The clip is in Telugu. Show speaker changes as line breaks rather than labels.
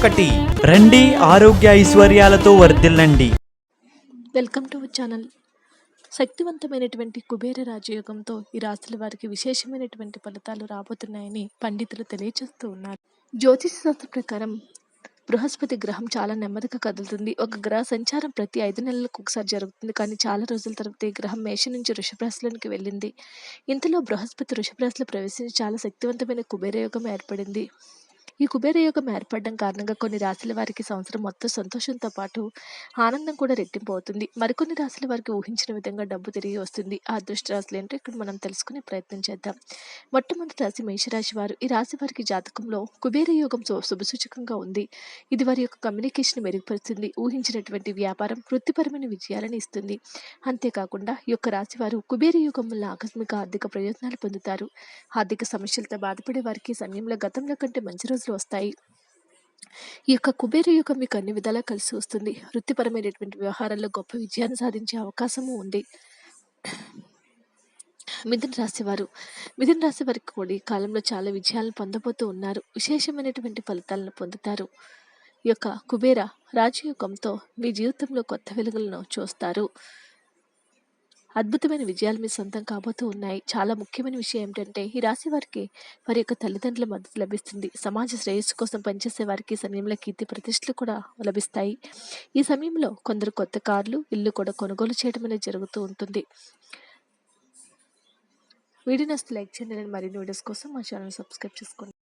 ఒకటి.
రండి ఆరోగ్య ఐశ్వర్యాలతో వర్ధిల్లండి.
Welcome to channel. శక్తివంతమైనటువంటి కుబేర రాజయోగంతో ఈ రాశుల వారికి విశేషమైనటువంటి ఫలితాలు రాబోతున్నాయని పండితులు తెలియజేస్తూ ఉన్నారు. జ్యోతిష శాస్త్ర ప్రకారం బృహస్పతి గ్రహం చాలా నెమ్మదిగా కదులుతుంది. ఒక గ్రహ సంచారం ప్రతి ఐదు నెలలకు ఒకసారి జరుగుతుంది. కానీ చాలా రోజుల తర్వాత ఈ గ్రహం మేష నుంచి వృషభరాశిలోనికి వెళ్ళింది. ఇంతలో బృహస్పతి వృషభరాశిలో ప్రవేశించి చాలా శక్తివంతమైన కుబేర యోగం ఏర్పడింది. ఈ కుబేర యోగం ఏర్పడడం కారణంగా కొన్ని రాశుల వారికి సంవత్సరం మొత్తం సంతోషంతో పాటు ఆనందం కూడా రెట్టింపు అవుతుంది మరికొన్ని రాశుల వారికి ఊహించిన విధంగా డబ్బు తిరిగి వస్తుంది. ఆ అదృష్ట రాశులు ఏంటో ఇక్కడ మనం తెలుసుకునే ప్రయత్నం చేద్దాం. మొట్టమొదటి రాశి మేషరాశి వారు. ఈ రాశి వారికి జాతకంలో కుబేర యోగం శుభసూచకంగా ఉంది. ఇది వారి యొక్క కమ్యూనికేషన్ మెరుగుపరుస్తుంది. ఊహించినటువంటి వ్యాపారం వృత్తిపరమైన విజయాలను ఇస్తుంది. అంతేకాకుండా ఈ యొక్క రాశి వారు కుబేర యోగం వల్ల ఆకస్మిక ఆర్థిక ప్రయోజనాలు పొందుతారు. ఆర్థిక సమస్యలతో బాధపడే వారికి సమయంలో గతంలో కంటే మంచి రోజులు వస్తాయి. ఈ యొక్క కుబేర యుగం మీకు అన్ని విధాలా కలిసి వస్తుంది. వృత్తిపరమైనటువంటి వ్యవహారాల్లో గొప్ప విజయాన్ని సాధించే అవకాశము ఉంది. మిథున రాశి వారు. మిథున రాశి వారికి కూడా ఈ కాలంలో చాలా విజయాలను పొందబోతూ ఉన్నారు. విశేషమైనటువంటి ఫలితాలను పొందుతారు. ఈ యొక్క కుబేర రాజయోగంతో మీ జీవితంలో కొత్త వెలుగులను చూస్తారు. అద్భుతమైన విజయాలు మీ సొంతం కాబోతూ ఉన్నాయి. చాలా ముఖ్యమైన విషయం ఏమిటంటే ఈ రాశి వారికి వారి యొక్క తల్లిదండ్రుల మద్దతు లభిస్తుంది. సమాజ శ్రేయస్సు కోసం పనిచేసే వారికి సమయంలో కీర్తి ప్రతిష్టలు కూడా లభిస్తాయి. ఈ సమయంలో కొందరు కొత్త కార్లు ఇల్లు కూడా కొనుగోలు చేయడం అనేది జరుగుతూ ఉంటుంది. వీడియో నస్తే లైక్ చేయండి. మరిన్ని వీడియోస్ కోసం మా ఛానల్ సబ్స్క్రైబ్ చేసుకోండి.